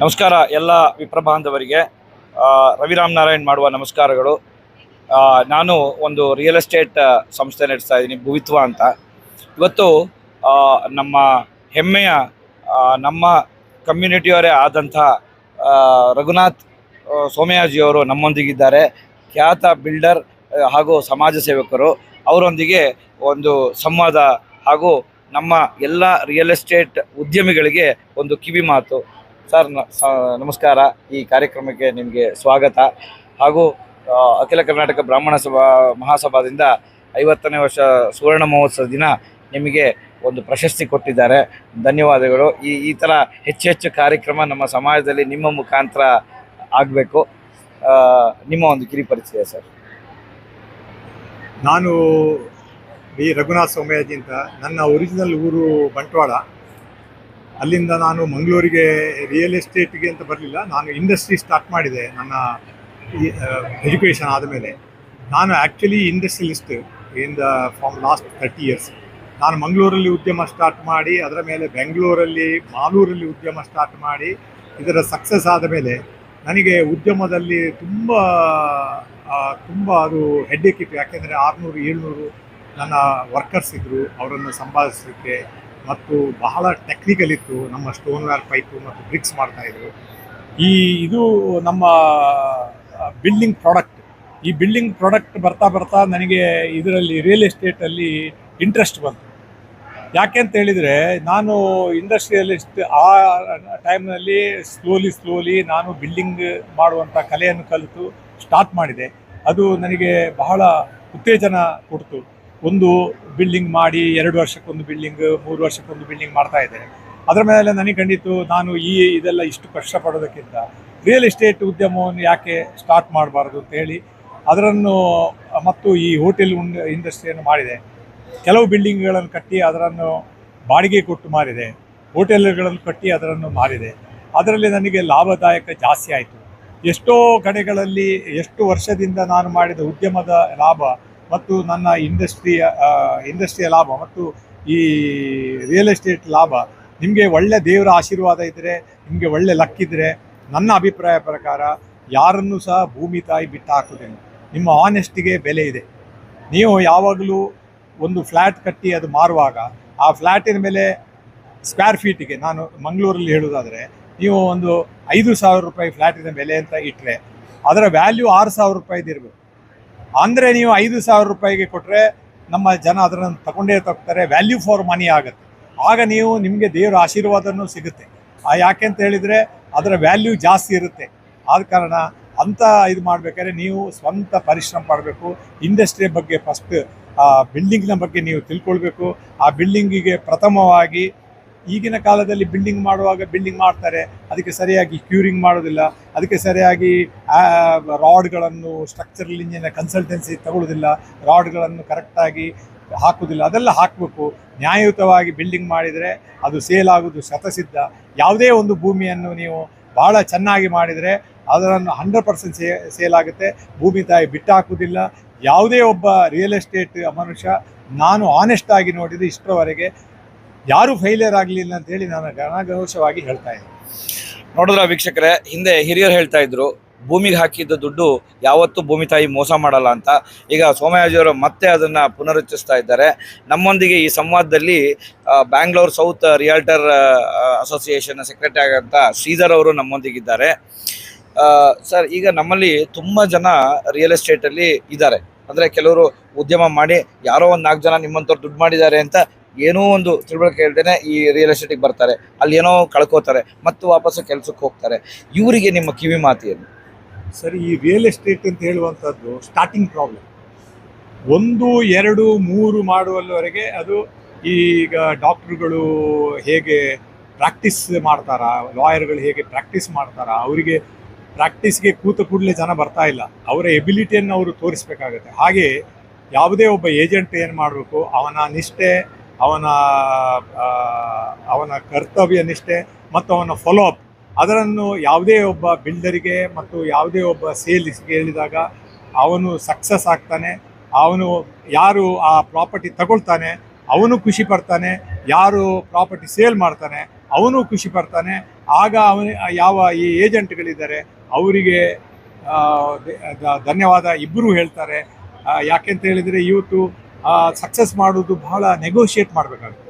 ನಮಸ್ಕಾರ ಎಲ್ಲ ವಿಪ್ರ ಬಾಂಧವರಿಗೆ ರವಿರಾಮ್ ನಾರಾಯಣ್ ಮಾಡುವ ನಮಸ್ಕಾರಗಳು. ನಾನು ಒಂದು ರಿಯಲ್ ಎಸ್ಟೇಟ್ ಸಂಸ್ಥೆ ನಡೆಸ್ತಾ ಇದ್ದೀನಿ, ಭುವಿತ್ವ ಅಂತ. ಇವತ್ತು ನಮ್ಮ ಹೆಮ್ಮೆಯ ನಮ್ಮ ಕಮ್ಯುನಿಟಿಯವರೇ ಆದಂಥ ರಘುನಾಥ್ ಸೋಮಯಾಜಿಯವರು ನಮ್ಮೊಂದಿಗಿದ್ದಾರೆ. ಖ್ಯಾತ ಬಿಲ್ಡರ್ ಹಾಗೂ ಸಮಾಜ ಸೇವಕರು. ಅವರೊಂದಿಗೆ ಒಂದು ಸಂವಾದ ಹಾಗೂ ನಮ್ಮ ಎಲ್ಲ ರಿಯಲ್ ಎಸ್ಟೇಟ್ ಉದ್ಯಮಿಗಳಿಗೆ ಒಂದು ಕಿವಿ ಮಾತು. ಸರ್ ನಮಸ್ಕಾರ. ಈ ಕಾರ್ಯಕ್ರಮಕ್ಕೆ ನಿಮಗೆ ಸ್ವಾಗತ. ಹಾಗೂ ಅಖಿಲ ಕರ್ನಾಟಕ ಬ್ರಾಹ್ಮಣ ಸಭಾ, ಮಹಾಸಭಾದಿಂದ ಐವತ್ತನೇ ವರ್ಷ ಸುವರ್ಣ ಮಹೋತ್ಸವ ದಿನ ನಿಮಗೆ ಒಂದು ಪ್ರಶಸ್ತಿ ಕೊಟ್ಟಿದ್ದಾರೆ. ಧನ್ಯವಾದಗಳು. ಈ ಈ ಥರ ಹೆಚ್ಚು ಹೆಚ್ಚು ಕಾರ್ಯಕ್ರಮ ನಮ್ಮ ಸಮಾಜದಲ್ಲಿ ನಿಮ್ಮ ಮುಖಾಂತರ ಆಗಬೇಕು. ನಿಮ್ಮ ಒಂದು ಕಿರಿ ಪರಿಚಯ, ಸರ್. ನಾನು ಬಿ ರಘುನಾಥ ಸೋಮಯ್ಯಜಿ ಅಂತ ನನ್ನ ಒರಿಜಿನಲ್ ಊರು ಬಂಟ್ವಾಳ. ಅಲ್ಲಿಂದ ನಾನು ಮಂಗಳೂರಿಗೆ ರಿಯಲ್ ಎಸ್ಟೇಟ್ಗೆ ಅಂತ ಬರಲಿಲ್ಲ. ನಾನು ಇಂಡಸ್ಟ್ರಿ ಸ್ಟಾರ್ಟ್ ಮಾಡಿದೆ, ನನ್ನ ಎಜುಕೇಷನ್ ಆದಮೇಲೆ. ನಾನು actually industrialist in the from last thirty years ನಾನು ಮಂಗಳೂರಲ್ಲಿ ಉದ್ಯಮ ಸ್ಟಾರ್ಟ್ ಮಾಡಿ, ಅದರ ಮೇಲೆ ಬೆಂಗಳೂರಲ್ಲಿ, ಮಾಲೂರಲ್ಲಿ ಉದ್ಯಮ ಸ್ಟಾರ್ಟ್ ಮಾಡಿ, ಇದರ ಸಕ್ಸಸ್ ಆದ ಮೇಲೆ ನನಗೆ ಉದ್ಯಮದಲ್ಲಿ ತುಂಬ ತುಂಬ ಅದು ಹೆಡ್ಡೇಕ್ ಇತ್ತು. ಯಾಕೆಂದರೆ ಆರುನೂರು, ಏಳ್ನೂರು ನನ್ನ ವರ್ಕರ್ಸ್ ಇದ್ದರು ಅವರನ್ನು ಸಂಭಾಳಿಸಲಿಕ್ಕೆ ಮತ್ತು ಬಹಳ ಟೆಕ್ನಿಕಲ್ ಇತ್ತು. ನಮ್ಮ ಸ್ಟೋನ್ ವೇರ್ ಪೈಪು ಮತ್ತು ಬ್ರಿಕ್ಸ್ ಮಾಡ್ತಾಯಿದ್ರು ಈ ಇದು ನಮ್ಮ ಬಿಲ್ಡಿಂಗ್ ಪ್ರಾಡಕ್ಟ್ ಈ ಬಿಲ್ಡಿಂಗ್ ಪ್ರಾಡಕ್ಟ್ ಬರ್ತಾ ಬರ್ತಾ ನನಗೆ ಇದರಲ್ಲಿ ರಿಯಲ್ ಎಸ್ಟೇಟಲ್ಲಿ ಇಂಟ್ರೆಸ್ಟ್ ಬಂತು. ಯಾಕೆ ಅಂತ ಹೇಳಿದರೆ, ನಾನು ಇಂಡಸ್ಟ್ರಿಯಲಿಸ್ಟ್ ಆ ಟೈಮ್ನಲ್ಲಿ ಸ್ಲೋಲಿ ಸ್ಲೋಲಿ ನಾನು ಬಿಲ್ಡಿಂಗ್ ಮಾಡುವಂಥ ಕಲೆಯನ್ನು ಕಲಿತು ಸ್ಟಾರ್ಟ್ ಮಾಡಿದೆ. ಅದು ನನಗೆ ಬಹಳ ಉತ್ತೇಜನ ಕೊಡ್ತು. ಒಂದು ಬಿಲ್ಡಿಂಗ್ ಮಾಡಿ ಎರಡು ವರ್ಷಕ್ಕೊಂದು ಬಿಲ್ಡಿಂಗ್ ಮೂರು ವರ್ಷಕ್ಕೊಂದು ಬಿಲ್ಡಿಂಗ್ ಮಾಡ್ತಾ ಇದ್ದಾರೆ ಅದರ ಮೇಲೆ ನನಗೆ ಖಂಡಿತು ನಾನು ಈ ಇದೆಲ್ಲ ಇಷ್ಟು ಕಷ್ಟಪಡೋದಕ್ಕಿಂತ ರಿಯಲ್ ಎಸ್ಟೇಟ್ ಉದ್ಯಮವನ್ನು ಯಾಕೆ ಸ್ಟಾರ್ಟ್ ಮಾಡಬಾರ್ದು ಅಂತ ಹೇಳಿ ಅದರನ್ನು, ಮತ್ತು ಈ ಹೋಟೆಲ್ ಇಂಡಸ್ಟ್ರಿಯನ್ನು ಮಾಡಿದೆ. ಕೆಲವು ಬಿಲ್ಡಿಂಗ್ಗಳನ್ನು ಕಟ್ಟಿ ಅದರನ್ನು ಬಾಡಿಗೆ ಕೊಟ್ಟು ಮಾರಿದೆ. ಹೋಟೆಲ್ಗಳನ್ನು ಕಟ್ಟಿ ಅದರನ್ನು ಮಾರಿದೆ. ಅದರಲ್ಲಿ ನನಗೆ ಲಾಭದಾಯಕ ಜಾಸ್ತಿ ಆಯಿತು. ಎಷ್ಟೋ ಕಡೆಗಳಲ್ಲಿ ಎಷ್ಟು ವರ್ಷದಿಂದ ನಾನು ಮಾಡಿದ ಉದ್ಯಮದ ಲಾಭ ಮತ್ತು ನನ್ನ ಇಂಡಸ್ಟ್ರಿಯ ಇಂಡಸ್ಟ್ರಿಯ ಲಾಭ ಮತ್ತು ಈ ರಿಯಲ್ ಎಸ್ಟೇಟ್ ಲಾಭ, ನಿಮಗೆ ಒಳ್ಳೆ ದೇವರ ಆಶೀರ್ವಾದ ಇದ್ದರೆ ನಿಮಗೆ ಒಳ್ಳೆ ಲಕ್ ಇದ್ದರೆ ನನ್ನ ಅಭಿಪ್ರಾಯ ಪ್ರಕಾರ ಯಾರನ್ನೂ ಸಹ ಭೂಮಿ ತಾಯಿ ಬಿಟ್ಟು ಹಾಕೋದೇನು ನಿಮ್ಮ ಆನೆಸ್ಟಿಗೆ ಬೆಲೆ ಇದೆ. ನೀವು ಯಾವಾಗಲೂ ಒಂದು ಫ್ಲ್ಯಾಟ್ ಕಟ್ಟಿ ಅದು ಮಾರುವಾಗ, ಆ ಫ್ಲ್ಯಾಟಿನ ಮೇಲೆ ಸ್ಕ್ವೇರ್ ಫೀಟಿಗೆ ನಾನು ಮಂಗಳೂರಲ್ಲಿ ಹೇಳೋದಾದರೆ ನೀವು ಒಂದು ಐದು ಸಾವಿರ ರೂಪಾಯಿ ಫ್ಲ್ಯಾಟಿನ ಬೆಲೆ ಅಂತ ಇಟ್ಟರೆ ಅದರ ವ್ಯಾಲ್ಯೂ ಆರು ಸಾವಿರ ರೂಪಾಯಿದು ಇರಬೇಕು. ಅಂದರೆ ನೀವು ಐದು ಸಾವಿರ ರೂಪಾಯಿಗೆ ಕೊಟ್ಟರೆ ನಮ್ಮ ಜನ ಅದನ್ನು ತಗೊಂಡೇ ತಗ್ತಾರೆ ವ್ಯಾಲ್ಯೂ ಫಾರ್ ಮನಿ ಆಗುತ್ತೆ. ಆಗ ನೀವು ನಿಮಗೆ ದೇವರ ಆಶೀರ್ವಾದನೂ ಸಿಗುತ್ತೆ. ಯಾಕೆ ಅಂತ ಹೇಳಿದರೆ ಅದರ ವ್ಯಾಲ್ಯೂ ಜಾಸ್ತಿ ಇರುತ್ತೆ. ಆದ ಕಾರಣ ಅಂತ ಇದು ಮಾಡಬೇಕಾದ್ರೆ ನೀವು ಸ್ವಂತ ಪರಿಶ್ರಮ ಪಡಬೇಕು. ಇಂಡಸ್ಟ್ರಿಯ ಬಗ್ಗೆ ಫಸ್ಟ್ ಆ ಬಿಲ್ಡಿಂಗ್ನ ಬಗ್ಗೆ ನೀವು ತಿಳ್ಕೊಳ್ಬೇಕು. ಆ ಬಿಲ್ಡಿಂಗಿಗೆ ಪ್ರಥಮವಾಗಿ ಈಗಿನ ಕಾಲದಲ್ಲಿ ಬಿಲ್ಡಿಂಗ್ ಮಾಡುವಾಗ ಬಿಲ್ಡಿಂಗ್ ಮಾಡ್ತಾರೆ. ಅದಕ್ಕೆ ಸರಿಯಾಗಿ ಕ್ಯೂರಿಂಗ್ ಮಾಡೋದಿಲ್ಲ ಅದಕ್ಕೆ ಸರಿಯಾಗಿ ರಾಡ್ಗಳನ್ನು ಸ್ಟ್ರಕ್ಚರಲ್ ಇಂಜಿನ ಕನ್ಸಲ್ಟೆನ್ಸಿ ತಗೊಳ್ಳೋದಿಲ್ಲ ರಾಡ್ಗಳನ್ನು ಕರೆಕ್ಟಾಗಿ ಹಾಕೋದಿಲ್ಲ ಅದೆಲ್ಲ ಹಾಕಬೇಕು. ನ್ಯಾಯಯುತವಾಗಿ ಬಿಲ್ಡಿಂಗ್ ಮಾಡಿದರೆ ಅದು ಸೇಲ್ ಆಗೋದು ಶತಸಿದ್ಧ. ಯಾವುದೇ ಒಂದು ಭೂಮಿಯನ್ನು ನೀವು ಭಾಳ ಚೆನ್ನಾಗಿ ಮಾಡಿದರೆ ಅದನ್ನು ಹಂಡ್ರೆಡ್ ಪರ್ಸೆಂಟ್ ಸೇ ಸೇಲ್ ಆಗುತ್ತೆ. ಭೂಮಿ ತಾಯಿ ಬಿಟ್ಟು ಹಾಕುವುದಿಲ್ಲ ಯಾವುದೇ ಒಬ್ಬ ರಿಯಲ್ ಎಸ್ಟೇಟ್ ಮನುಷ್ಯ ನಾನು ಆನೆಸ್ಟ್ ಆಗಿ ನೋಡಿದರೆ ಇಷ್ಟರವರೆಗೆ ಯಾರೂ ಫೈಲಿಯರ್ ಆಗಲಿಲ್ಲ ಅಂತೇಳಿ ನಾನು ಗಣಾಘೋಷವಾಗಿ ಹೇಳ್ತಾ ಇದ್ದೀನಿ. ನೋಡಿದ್ರ ವೀಕ್ಷಕರೇ, ಹಿಂದೆ ಹಿರಿಯರು ಹೇಳ್ತಾ ಇದ್ರು, ಭೂಮಿಗೆ ಹಾಕಿದ್ದ ದುಡ್ಡು ಯಾವತ್ತೂ ಭೂಮಿ ತಾಯಿ ಮೋಸ ಮಾಡಲ್ಲ ಅಂತ. ಈಗ ಸೋಮಯಾಜಿಯವರು ಮತ್ತೆ ಅದನ್ನು ಪುನರುಚ್ಚಿಸ್ತಾ ಇದ್ದಾರೆ. ನಮ್ಮೊಂದಿಗೆ ಈ ಸಂವಾದದಲ್ಲಿ Bangalore south realtor association secretary ಆಗಂತ Sridhar ಅವರು ನಮ್ಮೊಂದಿಗಿದ್ದಾರೆ. ಸರ್ ಈಗ ನಮ್ಮಲ್ಲಿ ತುಂಬ ಜನ ರಿಯಲ್ ಎಸ್ಟೇಟಲ್ಲಿ ಇದ್ದಾರೆ. ಅಂದರೆ ಕೆಲವರು ಉದ್ಯಮ ಮಾಡಿ ಯಾರೋ ಒಂದು ನಾಲ್ಕು ಜನ ನಿಮ್ಮಂಥವ್ರು ದುಡ್ಡು ಮಾಡಿದ್ದಾರೆ ಅಂತ ಏನೋ ಒಂದು ತಿಳುವಳಿಕೆ ಹೇಳ್ದೇನೆ ಈ ರಿಯಲ್ ಎಸ್ಟೇಟಿಗೆ ಬರ್ತಾರೆ. ಅಲ್ಲಿ ಏನೋ ಕಳ್ಕೋತಾರೆ, ಮತ್ತು ವಾಪಸ್ಸು ಕೆಲಸಕ್ಕೆ ಹೋಗ್ತಾರೆ. ಇವರಿಗೆ ನಿಮ್ಮ ಕಿವಿ ಮಾತಿ ಏನು? ಸರಿ, ಈ ರಿಯಲ್ ಎಸ್ಟೇಟ್ ಅಂತ ಹೇಳುವಂಥದ್ದು ಸ್ಟಾರ್ಟಿಂಗ್ ಪ್ರಾಬ್ಲಮ್ ಒಂದು, ಎರಡು, ಮೂರು ಮಾಡುವಲ್ಲಿವರೆಗೆ ಅದು ಈಗ ಡಾಕ್ಟ್ರುಗಳು ಹೇಗೆ ಪ್ರಾಕ್ಟೀಸ್ ಮಾಡ್ತಾರಾ ಲಾಯರ್ಗಳು ಹೇಗೆ ಪ್ರಾಕ್ಟೀಸ್ ಮಾಡ್ತಾರಾ, ಅವರಿಗೆ ಪ್ರಾಕ್ಟೀಸ್ಗೆ ಕೂತ ಕೂಡಲೇ ಜನ ಬರ್ತಾ ಇಲ್ಲ. ಅವರ ಎಬಿಲಿಟಿಯನ್ನು ಅವರು ತೋರಿಸ್ಬೇಕಾಗತ್ತೆ. ಹಾಗೆ ಯಾವುದೇ ಒಬ್ಬ ಏಜೆಂಟ್ ಏನು ಮಾಡಬೇಕು, ಅವನ ನಿಷ್ಠೆ ಅವನ ಅವನ ಕರ್ತವ್ಯ ನಿಷ್ಠೆ ಮತ್ತು ಅವನ ಫಾಲೋ ಅಪ್ ಅದರನ್ನು ಯಾವುದೇ ಒಬ್ಬ ಬಿಲ್ಡರಿಗೆ ಮತ್ತು ಯಾವುದೇ ಒಬ್ಬ ಸೇಲ್ಸ್ ಹೇಳಿದಾಗ ಅವನು ಸಕ್ಸಸ್ ಆಗ್ತಾನೆ. ಅವನು ಯಾರು ಆ ಪ್ರಾಪರ್ಟಿ ತಗೊಳ್ತಾನೆ, ಅವನು ಖುಷಿ ಪಡ್ತಾನೆ. ಯಾರು ಪ್ರಾಪರ್ಟಿ ಸೇಲ್ ಮಾಡ್ತಾನೆ, ಅವನು ಖುಷಿ ಪಡ್ತಾನೆ. ಆಗ ಅವನ, ಯಾವ ಈ ಏಜೆಂಟ್ಗಳಿದ್ದಾರೆ ಅವರಿಗೆ ಧನ್ಯವಾದ ಇಬ್ಬರೂ ಹೇಳ್ತಾರೆ. ಯಾಕೆಂತ ಹೇಳಿದರೆ, ಇವತ್ತು ಸಕ್ಸಸ್ ಮಾಡೋದು ಬಹಳ ನೆಗೋಷಿಯೇಟ್ ಮಾಡಬೇಕಾಗುತ್ತೆ.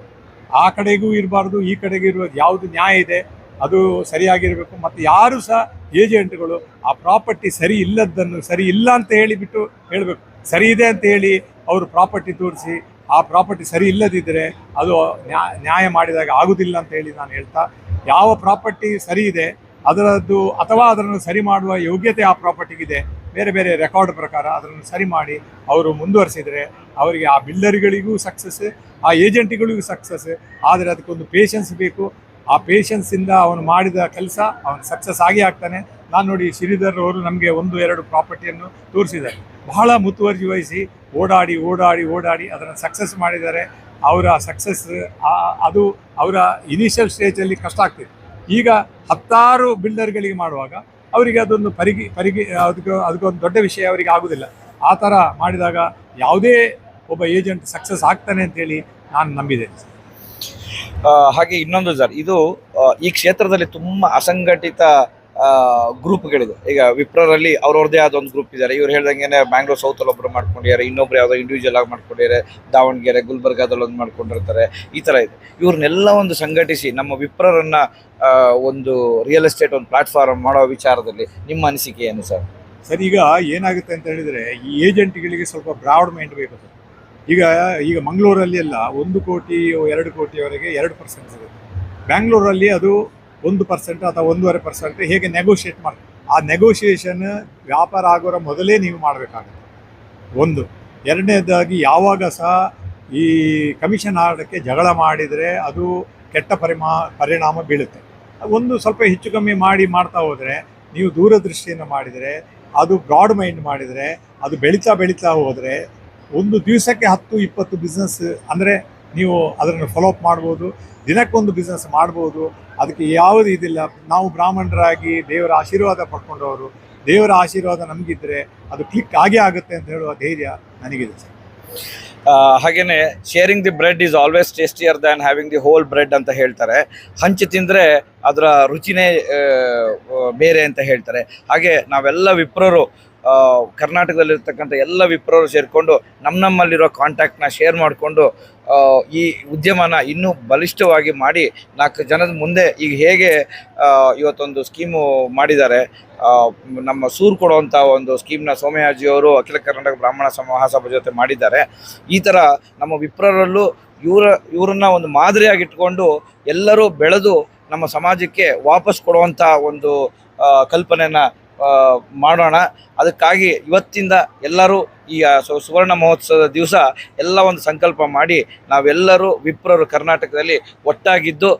ಆ ಕಡೆಗೂ ಇರಬಾರ್ದು, ಈ ಕಡೆಗೂ ಇರುವ ಯಾವುದು ನ್ಯಾಯ ಇದೆ, ಅದು ಸರಿಯಾಗಿರಬೇಕು, ಮತ್ತು ಯಾರು ಸಹ ಏಜೆಂಟ್ಗಳು ಆ ಪ್ರಾಪರ್ಟಿ ಸರಿ ಇಲ್ಲದನ್ನು ಸರಿ ಇಲ್ಲ ಅಂತ ಹೇಳಿಬಿಟ್ಟು ಹೇಳಬೇಕು. ಸರಿ ಇದೆ ಅಂತ ಹೇಳಿ ಅವರು ಪ್ರಾಪರ್ಟಿ ತೋರಿಸಿ, ಆ ಪ್ರಾಪರ್ಟಿ ಸರಿ ಇಲ್ಲದಿದ್ದರೆ ಅದು ನ್ಯಾ- ನ್ಯಾಯ ಮಾಡಿದಾಗ ಆಗೋದಿಲ್ಲ ಅಂತ ಹೇಳಿ ನಾನು ಹೇಳ್ತಾ, ಯಾವ ಪ್ರಾಪರ್ಟಿ ಸರಿ ಇದೆ, ಅದರದ್ದು ಅಥವಾ ಅದನ್ನು ಸರಿ ಮಾಡುವ ಯೋಗ್ಯತೆ ಆ ಪ್ರಾಪರ್ಟಿಗಿದೆ ಬೇರೆ ಬೇರೆ ರೆಕಾರ್ಡ್ ಪ್ರಕಾರ ಅದನ್ನು ಸರಿ ಮಾಡಿ ಅವರು ಮುಂದುವರಿಸಿದರೆ ಅವರಿಗೆ ಆ ಬಿಲ್ಡರ್ಗಳಿಗೂ ಸಕ್ಸಸ್ ಆ ಏಜೆಂಟ್ಗಳಿಗೂ ಸಕ್ಸಸ್ ಆದರೆ ಅದಕ್ಕೊಂದು ಪೇಷನ್ಸ್ ಬೇಕು. ಆ ಪೇಷನ್ಸಿಂದ ಅವನು ಮಾಡಿದ ಕೆಲಸ ಅವನು ಸಕ್ಸಸ್ ಆಗಿ ಆಗ್ತಾನೆ. ನಾನು ನೋಡಿ ಶ್ರೀಧರ್ ಅವರು ನಮಗೆ ಒಂದು, ಎರಡು ಪ್ರಾಪರ್ಟಿಯನ್ನು ತೋರಿಸಿದ್ದಾರೆ. ಬಹಳ ಮುತುವರ್ಜಿ ವಹಿಸಿ ಓಡಾಡಿ ಓಡಾಡಿ ಓಡಾಡಿ ಅದನ್ನು ಸಕ್ಸಸ್ ಮಾಡಿದ್ದಾರೆ. ಅವರ ಸಕ್ಸಸ್ ಅದು ಅವರ ಇನಿಷಿಯಲ್ ಸ್ಟೇಜಲ್ಲಿ ಕಷ್ಟ ಆಗ್ತಿದೆ. ಈಗ ಹತ್ತಾರು ಬಿಲ್ಡರ್ಗಳಿಗೆ ಮಾಡುವಾಗ ಅವರಿಗೆ ಅದೊಂದು ಪರಿಗಿ ಪರಿಗಿ, ಅದಕ್ಕೆ, ಅದಕ್ಕೊಂದು ದೊಡ್ಡ ವಿಷಯ ಅವರಿಗೆ ಆಗೋದಿಲ್ಲ. ಆ ಥರ ಮಾಡಿದಾಗ ಯಾವುದೇ ಒಬ್ಬ ಏಜೆಂಟ್ ಸಕ್ಸಸ್ ಆಗ್ತಾನೆ ಅಂತೇಳಿ ನಾನು ನಂಬಿದ್ದೇನೆ ಹಾಗೆ ಇನ್ನೊಂದು ಸರ್, ಇದು ಈ ಕ್ಷೇತ್ರದಲ್ಲಿ ತುಂಬ ಅಸಂಘಟಿತ ಗ್ರೂಪ್ಗಳಿದೆ. ಈಗ ವಿಪ್ರರಲ್ಲಿ ಅವ್ರವ್ರದೇ ಆದ ಒಂದು ಗ್ರೂಪ್ ಇದ್ದಾರೆ ಇವ್ರು ಹೇಳ್ದಂಗೆ ಬ್ಯಾಂಗ್ಳೂರ್ ಸೌತಲ್ಲಿ ಒಬ್ರು ಮಾಡ್ಕೊಂಡಿದ್ದಾರೆ. ಇನ್ನೊಬ್ರು ಯಾವುದೋ ಇಂಡಿವಿಜುವಲ್ ಆಗಿ ಮಾಡ್ಕೊಂಡಿದ್ದಾರೆ. ದಾವಣಗೆರೆ, ಗುಲ್ಬರ್ಗಾದಲ್ಲಿ ಒಂದು ಮಾಡ್ಕೊಂಡಿರ್ತಾರೆ. ಈ ಥರ ಇದೆ. ಇವ್ರನ್ನೆಲ್ಲ ಒಂದು ಸಂಘಟಿಸಿ ನಮ್ಮ ವಿಪ್ರರನ್ನು ಒಂದು ರಿಯಲ್ ಎಸ್ಟೇಟ್ ಒಂದು ಪ್ಲಾಟ್ಫಾರ್ಮ್ ಮಾಡೋ ವಿಚಾರದಲ್ಲಿ ನಿಮ್ಮ ಅನಿಸಿಕೆ ಏನು ಸರ್? ಸರ್, ಈಗ ಏನಾಗುತ್ತೆ ಅಂತ ಹೇಳಿದರೆ, ಈ ಏಜೆಂಟ್ಗಳಿಗೆ ಸ್ವಲ್ಪ ಬ್ರಾಡ್ ಮೈಂಡ್ ಬೇಕು ಸರ್. ಈಗ ಈಗ ಮಂಗಳೂರಲ್ಲಿ ಎಲ್ಲ ಒಂದು ಕೋಟಿ, ಎರಡು ಕೋಟಿವರೆಗೆ ಎರಡು ಪರ್ಸೆಂಟ್ ಸಿಗುತ್ತೆ. ಬ್ಯಾಂಗ್ಳೂರಲ್ಲಿ ಅದು ಒಂದು ಪರ್ಸೆಂಟ್ ಅಥವಾ ಒಂದೂವರೆ ಪರ್ಸೆಂಟ್ ಹೇಗೆ ನೆಗೋಷಿಯೇಟ್ ಮಾಡಿ ಆ ನೆಗೋಷಿಯೇಷನ್ ವ್ಯಾಪಾರ ಆಗೋರ ಮೊದಲೇ ನೀವು ಮಾಡಬೇಕಾಗುತ್ತೆ. ಒಂದು. ಎರಡನೇದಾಗಿ ಯಾವಾಗ ಸಹ ಈ ಕಮಿಷನ್ ಆಡೋಕ್ಕೆ ಜಗಳ ಮಾಡಿದರೆ ಅದು ಕೆಟ್ಟ ಪರಿಮಾ ಪರಿಣಾಮ ಬೀಳುತ್ತೆ. ಒಂದು ಸ್ವಲ್ಪ ಹೆಚ್ಚು ಕಮ್ಮಿ ಮಾಡಿ ಮಾಡ್ತಾ ಹೋದರೆ, ನೀವು ದೂರದೃಷ್ಟಿಯನ್ನು ಮಾಡಿದರೆ, ಅದು ಬ್ರಾಡ್ ಮೈಂಡ್ ಮಾಡಿದರೆ, ಅದು ಬೆಳೀತಾ ಬೆಳೀತಾ ಹೋದರೆ, ಒಂದು ದಿವಸಕ್ಕೆ ಹತ್ತು, ಇಪ್ಪತ್ತು ಬಿಸ್ನೆಸ್ ಅಂದರೆ ನೀವು ಅದನ್ನು ಫಾಲೋಅಪ್ ಮಾಡ್ಬೋದು, ದಿನಕ್ಕೊಂದು ಬಿಸ್ನೆಸ್ ಮಾಡ್ಬೋದು, ಅದಕ್ಕೆ ಯಾವುದು ಇದಿಲ್ಲ. ನಾವು ಬ್ರಾಹ್ಮಣರಾಗಿ ದೇವರ ಆಶೀರ್ವಾದ ಪಡ್ಕೊಂಡವರು, ದೇವರ ಆಶೀರ್ವಾದ ನಮಗಿದ್ರೆ ಅದು ಕ್ಲಿಕ್ ಆಗೇ ಆಗುತ್ತೆ ಅಂತ ಹೇಳುವ ಧೈರ್ಯ ನನಗಿದೆ ಸರ್. ಹಾಗೆಯೇ sharing the bread is always tastier than having the whole bread ಅಂತ ಹೇಳ್ತಾರೆ. ಹಂಚಿ ತಿಂದರೆ ಅದರ ರುಚಿನೇ ಬೇರೆ ಅಂತ ಹೇಳ್ತಾರೆ. ಹಾಗೆ ನಾವೆಲ್ಲ ವಿಪ್ರರು ಕರ್ನಾಟಕದಲ್ಲಿರ್ತಕ್ಕಂಥ ಎಲ್ಲ ವಿಪ್ರರು ಸೇರಿಕೊಂಡು ನಮ್ಮ ನಮ್ಮಲ್ಲಿರೋ ಕಾಂಟ್ಯಾಕ್ಟ್ನ ಶೇರ್ ಮಾಡಿಕೊಂಡು ಈ ಉದ್ಯಮನ ಇನ್ನೂ ಬಲಿಷ್ಠವಾಗಿ ಮಾಡಿ ನಾಲ್ಕು ಜನದ ಮುಂದೆ ಈಗ ಹೇಗೆ ಇವತ್ತೊಂದು ಸ್ಕೀಮು ಮಾಡಿದ್ದಾರೆ ನಮ್ಮ ಸೂರು ಕೊಡುವಂಥ ಒಂದು ಸ್ಕೀಮ್ನ ಸೋಮಯಾಜಿಯವರು ಅಖಿಲ ಕರ್ನಾಟಕ ಬ್ರಾಹ್ಮಣ ಮಹಾಸಭಾ ಜೊತೆ ಮಾಡಿದ್ದಾರೆ. ಈ ಥರ ನಮ್ಮ ವಿಪ್ರರಲ್ಲೂ ಇವರ, ಇವರನ್ನ ಒಂದು ಮಾದರಿಯಾಗಿಟ್ಕೊಂಡು ಎಲ್ಲರೂ ಬೆಳೆದು ನಮ್ಮ ಸಮಾಜಕ್ಕೆ ವಾಪಸ್ ಕೊಡುವಂಥ ಒಂದು ಕಲ್ಪನೆಯನ್ನು ಮಾಡೋಣ. ಅದಕ್ಕಾಗಿ ಇವತ್ತಿಂದ ಎಲ್ಲರೂ ಈ ಸುವರ್ಣ ಮಹೋತ್ಸವದ ದಿವಸ ಎಲ್ಲ ಒಂದು ಸಂಕಲ್ಪ ಮಾಡಿ ನಾವೆಲ್ಲರೂ ವಿಪ್ರರು ಕರ್ನಾಟಕದಲ್ಲಿ ಒಟ್ಟಾಗಿದ್ದು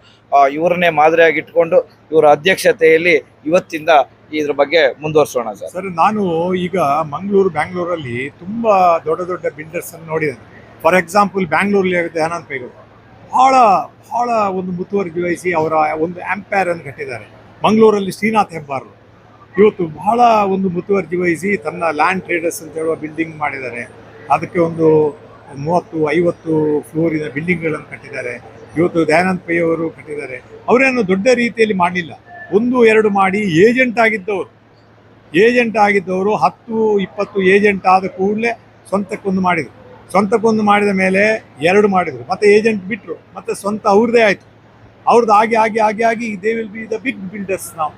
ಇವರನ್ನೇ ಮಾದರಿಯಾಗಿ ಇಟ್ಕೊಂಡು ಇವರ ಅಧ್ಯಕ್ಷತೆಯಲ್ಲಿ ಇವತ್ತಿಂದ ಇದ್ರ ಬಗ್ಗೆ ಮುಂದುವರಿಸೋಣ ಸರ್. ಸರ್, ನಾನು ಈಗ ಮಂಗಳೂರು, ಬ್ಯಾಂಗ್ಳೂರಲ್ಲಿ ತುಂಬ ದೊಡ್ಡ ದೊಡ್ಡ ಬಿಲ್ಡರ್ಸ್ ಅನ್ನು ನೋಡಿದ್ದೇನೆ. ಫಾರ್ ಎಕ್ಸಾಂಪಲ್ ಬ್ಯಾಂಗ್ಳೂರಲ್ಲಿ ಆಗುತ್ತೆ ಹನಂತ ಪೈರು. ಬಹಳ ಬಹಳ ಒಂದು ಮುತುವರ್ಜಿ ವಹಿಸಿ ಅವರ ಒಂದು ಆಂಪೈರ್ ಅನ್ನು ಕಟ್ಟಿದ್ದಾರೆ. ಮಂಗಳೂರಲ್ಲಿ ಶ್ರೀನಾಥ್ ಹೆಬ್ಬಾರ್. ಇವತ್ತು ಬಹಳ ಒಂದು ಮುತುವರ್ಜಿ ವಹಿಸಿ ತನ್ನ ಲ್ಯಾಂಡ್ ಟ್ರೇಡರ್ಸ್ ಅಂತ ಹೇಳುವ ಬಿಲ್ಡಿಂಗ್ ಮಾಡಿದ್ದಾರೆ. ಅದಕ್ಕೆ ಒಂದು ಮೂವತ್ತು, ಐವತ್ತು ಫ್ಲೋರಿನ ಬಿಲ್ಡಿಂಗ್ಗಳನ್ನು ಕಟ್ಟಿದ್ದಾರೆ. ಇವತ್ತು ದಯಾನಂದ್ ಪೈ ಅವರು ಕಟ್ಟಿದ್ದಾರೆ. ಅವರೇನು ದೊಡ್ಡ ರೀತಿಯಲ್ಲಿ ಮಾಡಲಿಲ್ಲ. ಒಂದು, ಎರಡು ಮಾಡಿ ಏಜೆಂಟ್ ಆಗಿದ್ದವರು. ಏಜೆಂಟ್ ಆಗಿದ್ದವರು ಹತ್ತು, ಇಪ್ಪತ್ತು ಏಜೆಂಟ್ ಆದ ಕೂಡಲೇ ಸ್ವಂತಕ್ಕೊಂದು ಮಾಡಿದರು. ಸ್ವಂತಕ್ಕೊಂದು ಮಾಡಿದ ಮೇಲೆ ಎರಡು ಮಾಡಿದರು. ಮತ್ತೆ ಏಜೆಂಟ್ ಬಿಟ್ಟರು ಮತ್ತೆ ಸ್ವಂತ ಅವ್ರದ್ದೇ ಆಯಿತು. ಅವ್ರದ್ದು ಆಗಿ ಆಗಿ ಆಗಿ ಆಗಿ they will be the big builders ನಾವು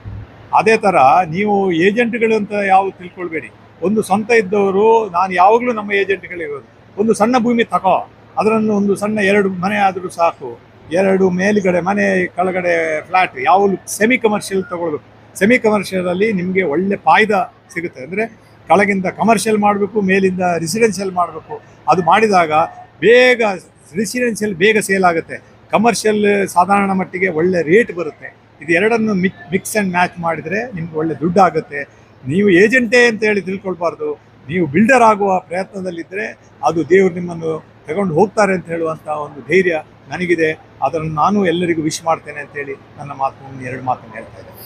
ಅದೇ ಥರ ನೀವು ಏಜೆಂಟ್ಗಳು ಅಂತ ಯಾವುದು ತಿಳ್ಕೊಳ್ಬೇಡಿ. ಒಂದು ಸ್ವಂತ ಇದ್ದವರು, ನಾನು ಯಾವಾಗಲೂ ನಮ್ಮ ಏಜೆಂಟ್ಗಳಿರೋದು ಒಂದು ಸಣ್ಣ ಭೂಮಿ ತಗೋ ಅದರನ್ನು ಒಂದು ಸಣ್ಣ ಎರಡು ಮನೆ ಆದರೂ ಸಾಕು. ಎರಡು ಮೇಲುಗಡೆ, ಮನೆ ಕೆಳಗಡೆ ಫ್ಲ್ಯಾಟ್ ಯಾವಾಗಲೂ ಸೆಮಿ ಕಮರ್ಷಿಯಲ್ ತಗೊಳ್ಬೇಕು. ಸೆಮಿ ಕಮರ್ಷಿಯಲಲ್ಲಿ ನಿಮಗೆ ಒಳ್ಳೆ ಫಾಯ್ದ ಸಿಗುತ್ತೆ. ಅಂದರೆ ಕೆಳಗಿಂದ ಕಮರ್ಷಿಯಲ್ ಮಾಡಬೇಕು, ಮೇಲಿಂದ ರೆಸಿಡೆನ್ಷಿಯಲ್ ಮಾಡಬೇಕು. ಅದು ಮಾಡಿದಾಗ ಬೇಗ ರೆಸಿಡೆನ್ಷಿಯಲ್ ಬೇಗ ಸೇಲ್ ಆಗುತ್ತೆ. ಕಮರ್ಷಿಯಲ್ ಸಾಧಾರಣ ಮಟ್ಟಿಗೆ ಒಳ್ಳೆ ರೇಟ್ ಬರುತ್ತೆ. ಇದು ಎರಡನ್ನು ಮಿಕ್, ಮಿಕ್ಸ್ ಆ್ಯಂಡ್ ಮ್ಯಾಚ್ ಮಾಡಿದರೆ ನಿಮ್ಗೆ ಒಳ್ಳೆ ದುಡ್ಡು ಆಗುತ್ತೆ ನೀವು ಏಜೆಂಟೇ ಅಂತ ಹೇಳಿ ತಿಳ್ಕೊಳ್ಬಾರ್ದು. ನೀವು ಬಿಲ್ಡರ್ ಆಗುವ ಪ್ರಯತ್ನದಲ್ಲಿದ್ದರೆ ಅದು ದೇವರು ನಿಮ್ಮನ್ನು ತಗೊಂಡು ಹೋಗ್ತಾರೆ ಅಂತ ಹೇಳುವಂಥ ಒಂದು ಧೈರ್ಯ ನನಗಿದೆ. ಅದನ್ನು ನಾನು ಎಲ್ಲರಿಗೂ ವಿಶ್ ಮಾಡ್ತೇನೆ ಅಂತೇಳಿ ನನ್ನ ಮಾತನ್ನು ಎರಡು ಮಾತನ್ನು ಹೇಳ್ತಾ ಇದ್ದೇನೆ.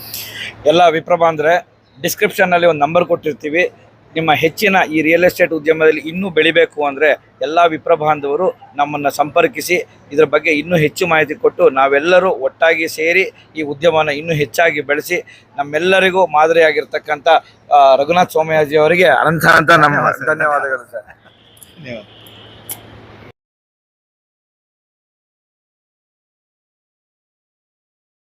ಎಲ್ಲ ವಿಪ್ರಭ ಅಂದರೆ ಡಿಸ್ಕ್ರಿಪ್ಷನ್ನಲ್ಲಿ ಒಂದು ನಂಬರ್ ಕೊಟ್ಟಿರ್ತೀವಿ. ನಿಮ್ಮ ಹೆಚ್ಚಿನ ಈ ರಿಯಲ್ ಎಸ್ಟೇಟ್ ಉದ್ಯಮದಲ್ಲಿ ಇನ್ನೂ ಬೆಳಿಬೇಕು ಅಂದರೆ ಎಲ್ಲ ವಿಪ್ರ ಬಾಂಧವರು ನಮ್ಮನ್ನು ಸಂಪರ್ಕಿಸಿ, ಇದರ ಬಗ್ಗೆ ಇನ್ನೂ ಹೆಚ್ಚು ಮಾಹಿತಿ ಕೊಟ್ಟು ನಾವೆಲ್ಲರೂ ಒಟ್ಟಾಗಿ ಸೇರಿ ಈ ಉದ್ಯಮನ ಇನ್ನೂ ಹೆಚ್ಚಾಗಿ ಬೆಳೆಸಿ, ನಮ್ಮೆಲ್ಲರಿಗೂ ಮಾದರಿಯಾಗಿರ್ತಕ್ಕಂಥ ರಘುನಾಥ್ ಸ್ವಾಮಿಯಾಜಿ ಅವರಿಗೆ ಅನಂತ ಅಂತ ನಮ್ಮ ಧನ್ಯವಾದಗಳು ಸರ್. ಧನ್ಯವಾದ.